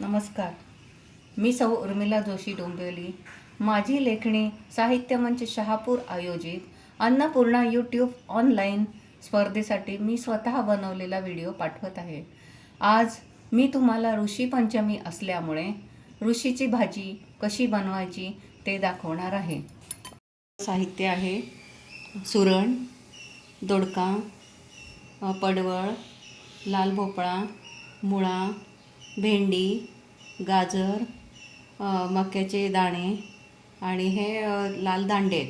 नमस्कार. मी सौ उर्मिला जोशी डोंबिवली. माझी लेखणी साहित्य मंच शहापूर आयोजित अन्नपूर्णा यूट्यूब ऑनलाईन स्पर्धेसाठी मी स्वतः बनवलेला व्हिडिओ पाठवत आहे. आज मी तुम्हाला ऋषी पंचमी असल्यामुळे ऋषीची भाजी कशी बनवायची ते दाखवणार आहे. साहित्य आहे. सुरण दोडका पडवळ लाल भोपळा मुळा भेंडी गाजर मक्याचे दाणे आणि हे लाल दांडे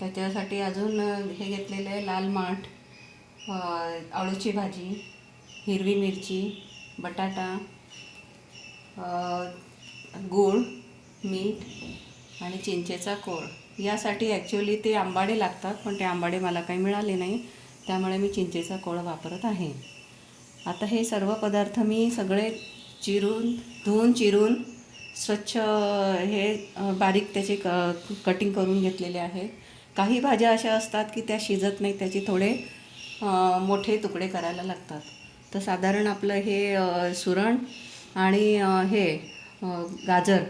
त्याच्यासाठी अजून हे घेतलेलं आहे लाल माठ अळूची भाजी हिरवी मिरची बटाटा गूळ मीठ आणि चिंचेचा कोळ. यासाठी ॲक्च्युली ते आंबाडे लागतात पण ते आंबाडे मला काही मिळाले नाही. त्यामुळे मी चिंचेचा कोळ वापरत आहे. आता हे सर्व पदार्थ मी सगळे चिरून धुवून चिरून स्वच्छ हे बारीक त्याचे क कटिंग करून घेतलेले आहेत. काही भाज्या अशा असतात की त्या शिजत नाही त्याचे थोडे मोठे तुकडे करायला लागतात. तर साधारण आपलं हे सुरण आणि हे गाजर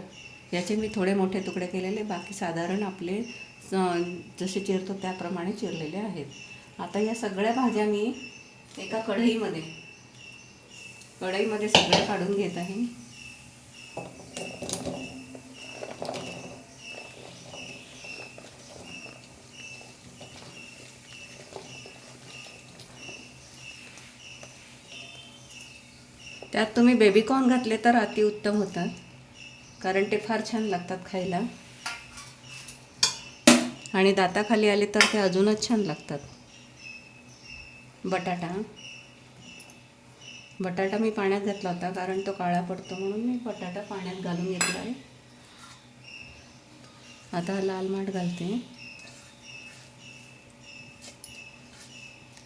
याचे मी थोडे मोठे तुकडे केलेले बाकी साधारण आपले जसे चिरतो त्याप्रमाणे चिरलेले आहेत. आता या सगळ्या भाज्या मी एका कढईमध्ये कढईमध्ये सगळं काढून घेत आहे. त्यात तुम्ही बेबीकॉर्न घातले तर अतिउत्तम होतात कारण ते फार छान लागतात खायला. आणि दाताखाली आले तर ते अजूनच छान लागतात. बटाटा. बटाटा मी पाण्यात घातला होता कारण तो काळा पडतो म्हणून मी बटाटा पाण्यात घालून घेतला आहे. आता लाल माठ घालते.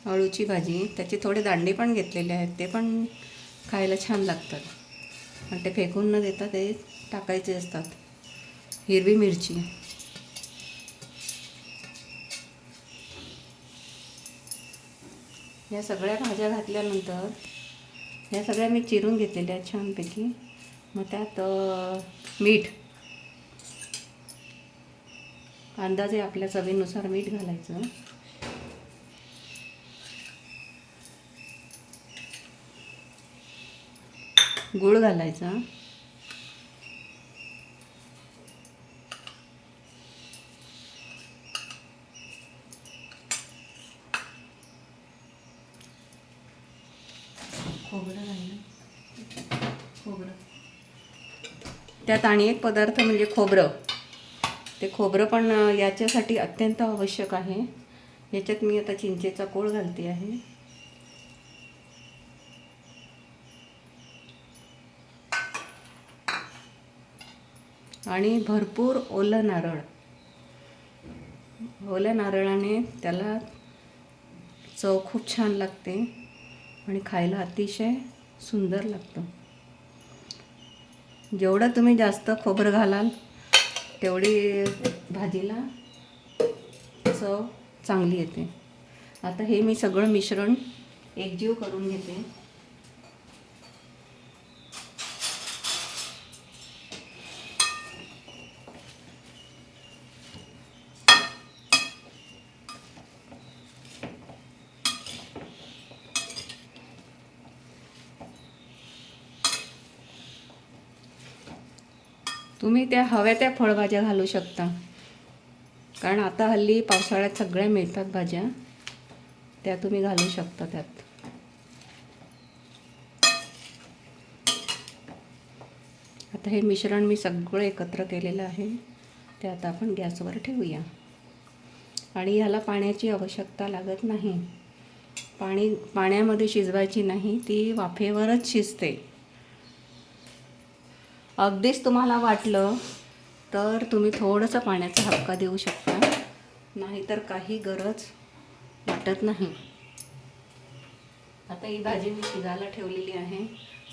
अळूची भाजी त्याचे थोडे दांडे पण घेतलेले आहेत ते पण खायला छान लागतात. पण ते फेकून न देता ते टाकायचे असतात. हिरवी मिरची. या सगळ्या भाज्या घातल्यानंतर ह्या सगळ्या मी चिरून घेतलेल्या आहेत छानपैकी. मग त्यात मीठ. अंदाजे आपल्या चवीनुसार मीठ घालायचं. गूळ घालायचा. खोबरं. त्यात आणि एक पदार्थ म्हणजे खोबरं. ते खोबरं पण याच्यासाठी अत्यंत आवश्यक आहे. याच्यात मी आता चिंचेचा कोळ घालते आहे. आणि भरपूर ओलं नारळ. ओल्या नारळाने त्याला चव खूप छान लागते. आणि खायला अतिशय सुंदर लागतं. जेवढं तुम्ही जास्त खोबरं घालाल तेवढी भाजीला चव चांगली येते. आता हे मी सगळं मिश्रण एकजीव करून घेते. तुम्ही त्या हव्या त्या फळभाज्या घालू शकता. कारण आता हल्ली पावसाळ्यात सगळ्या मिळतात भाज्या. त्या तुम्ही घालू शकता त्यात. आता हे मिश्रण मी सगळं एकत्र केलेलं आहे. ते आता आपण गॅसवर ठेवूया. आणि ह्याला पाण्याची आवश्यकता लागत नाही. पाणी पाण्यामध्ये शिजवायची नाही ती वाफेवरच शिजते. अगदीच तुम्हाला वाटलं तर तुम्ही थोडंसं पाण्याचा हक्का देऊ शकता. नाहीतर काही गरज वाटत नाही. आता ही भाजी मी शिजायला ठेवलेली आहे.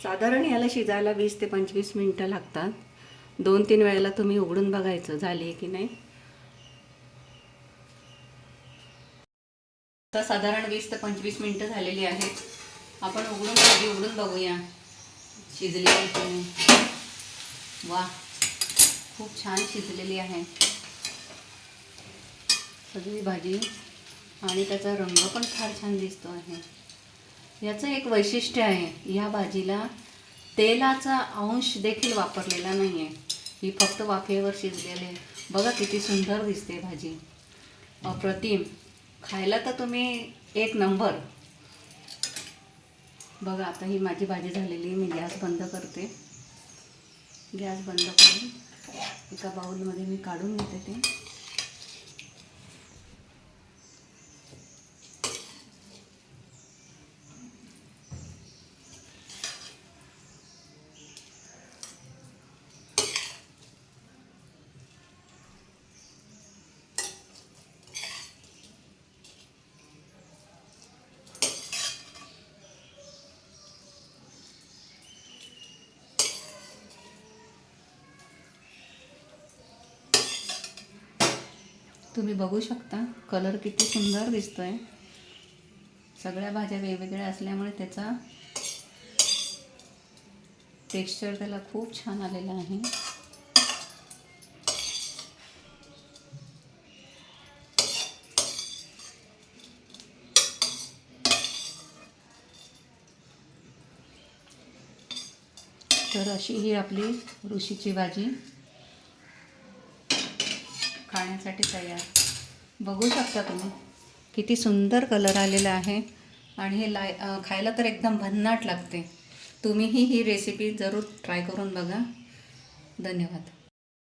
साधारण याला शिजायला वीस ते पंचवीस मिनटं लागतात. दोन तीन वेळेला तुम्ही उघडून बघायचं झाली आहे की नाही. तर साधारण वीस ते पंचवीस मिनटं झालेली आहेत. आपण उघडून भाजी उघडून बघूया. शिजली आहे की नाही. वा खूप छान शिजलेली आहे. सगळी भाजी आणि त्याचा रंग पण फार छान दिसतो आहे. याचं एक वैशिष्ट्य आहे या भाजीला तेलाचा अंश देखील वापरलेला नाही आहे ही फक्त वाफेवर शिजलेली आहे. बघा किती सुंदर दिसते भाजी. अप्रतिम. खायला तर तुम्ही एक नंबर. बघा आता ही माझी भाजी झालेली आहे. मी गॅस बंद करते. गॅस बंद करून एका बाउलमध्ये मी काढून घेते ते. तुम्ही बघू शकता कलर किती सुंदर दिसतो आहे सगळ्या भाज्या वेगवेगळ्या असल्यामुळे त्याचा टेक्स्चर त्याला खूप छान आलेला आहे. तर अशी ही आपली ऋषीची भाजी. खाण्यासाठी तयार. बघू शकता तुम्ही. किती सुंदर कलर आलेला आहे. आणि हे लाय खायला तर एकदम भन्नाट लागते. तुम्हीही ही रेसिपी जरूर ट्राय करून बघा. धन्यवाद.